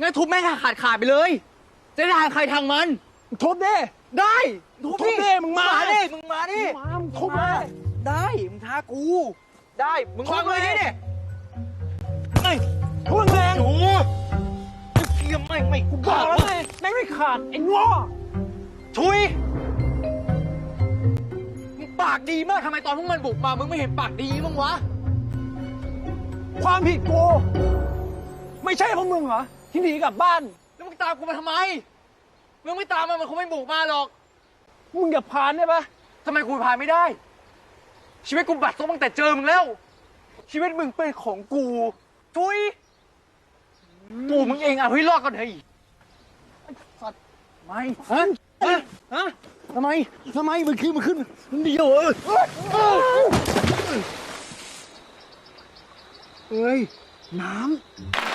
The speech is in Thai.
งั้นทุบแม่งขาดขาดๆไปเลย จะได้ทางใครทางมัน ทุบดิได้ทุบทุบดิมึงมาดิมึงมาดิมามึงทุบเลยได้มึงท้ากู ได้มึงวางเลยนี่ดิเฮ้ยทุบแรงโอ้โหเกียมไม่ไม่กูบอกแล้วไงแม่งไม่ขาดไอ้ง้อทุยมึงปากดีมากทำไมตอนพวกมันบุกมามึงไม่เห็นปากดีมั้างวะ ความผิดกูไม่ใช่เพราะมึงเหรอ ที่หนีกลับบ้าน แล้วมึงตามกูมาทำไม มึงไม่ตามมามันคงไม่บุกมาหรอก มึงอย่าพานได้ปะทำไมกูพาไม่ได้ ชีวิตกูบัดซบตั้งแต่เจอมึงแล้ว ชีวิตมึงเป็นของกู ทุยกูมึงเองเอาให้รอดก่อนเถอะไอ้สัตว์ไม่ฮะฮะฮะทำไมทำไมมันขึ้นมันขึ้นมันเดียวเออเอ้ยน้ำ